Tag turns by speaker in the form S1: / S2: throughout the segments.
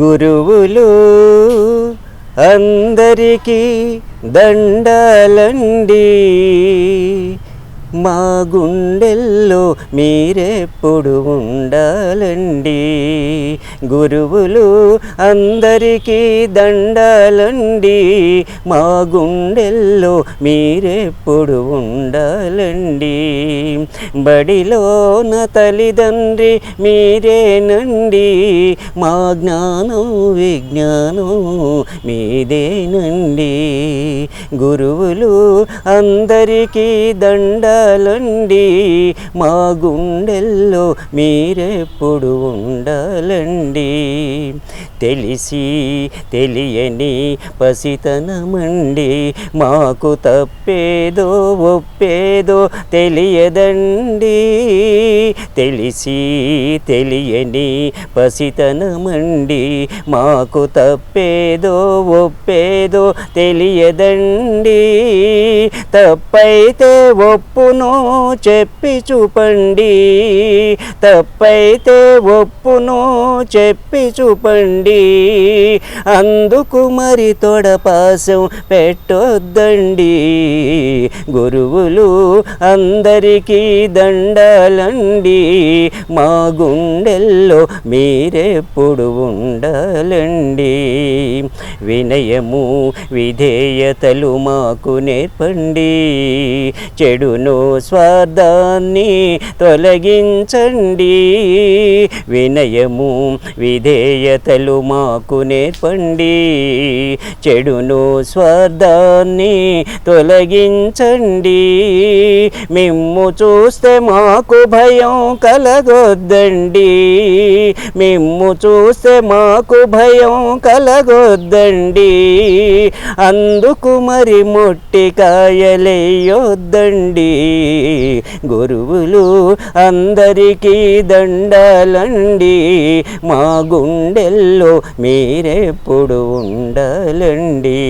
S1: గురువులు అందరికీ దండలండి. మా గుండెల్లో మీరెప్పుడు ఉండాలండి? గురువులు అందరికీ దండాలండి. మా గుండెల్లో మీరెప్పుడు ఉండాలండి? బడిలోన తల్లిదండ్రి మీరేనండి? మా జ్ఞానం విజ్ఞానం మీదేనండి. గురువులు అందరికీ ఉండాలండి. మా గుండెల్లో మీరెప్పుడు ఉండాలండి. తెలిసి తెలియని పసితనమండి. మాకు తప్పేదో ఒప్పేదో తెలియదండి. తెలిసి తెలియని పసితనమండి. మాకు తప్పేదో ఒప్పేదో తెలియదండి. తప్పైతే ఒప్పు ఒప్పును చెప్పి చూపండి. తప్పైతే ఒప్పును చెప్పి చూపండి. అందుకు మరి తొడపాసం పెట్టొద్దండి. గురువులు అందరికీ దండాలండి. మా గుండెల్లో మీరెప్పుడు ఉండాలండి. వినయము విధేయతలు మాకు నేర్పండి. చెడును స్వార్థాన్ని తొలగించండి. వినయము విధేయతలు మాకు నేర్పండి. చెడును స్వార్థాన్ని తొలగించండి. మిమ్ము చూస్తే మాకు భయం కలగొద్దండి. మిమ్ము చూస్తే మాకు భయం కలగొద్దండి. అందుకు మరి మొట్టికాయలేయొద్దండి గురువులు అందరికీ దండాలండి. మా గుండెల్లో మీరెప్పుడు ఉండాలండి.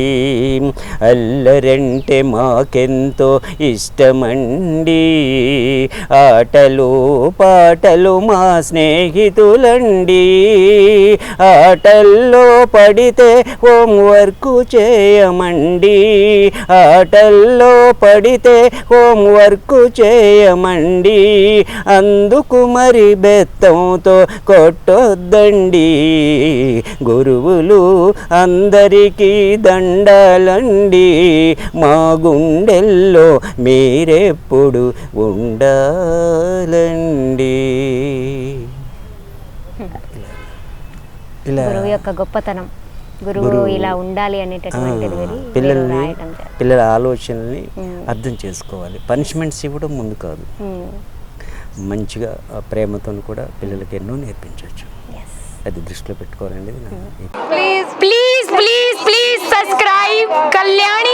S1: అల్లరంటే మాకెంతో ఇష్టమండి. ఆటలు పాటలు మా స్నేహితులండి. ఆటల్లో పడితే హోంవర్క్ చేయమండి. ఆటల్లో పడితే హోంవర్క్ చేయమండి. అందుకు మరి బెత్తంతో కొట్టొద్దండి. గురువులు అందరికీ దండాలండి. మా గుండెల్లో మీరెప్పుడు ఉండాలండి. ఇలా.
S2: గురువు యొక్క గొప్పతనం. గురువు ఇలా ఉండాలి అనేటటువంటిది
S1: పిల్లల్ని పిల్లల ఆలోచనల్ని. అర్థం చేసుకోవాలి. పనిష్మెంట్స్ ఇవ్వడం ముందు కాదు. మంచిగా ప్రేమతో కూడా పిల్లలకి ఎన్నో నేర్పించవచ్చు
S2: Yes.
S1: అది దృష్టిలో పెట్టుకోవాలండి
S3: please please please please subscribe kalyan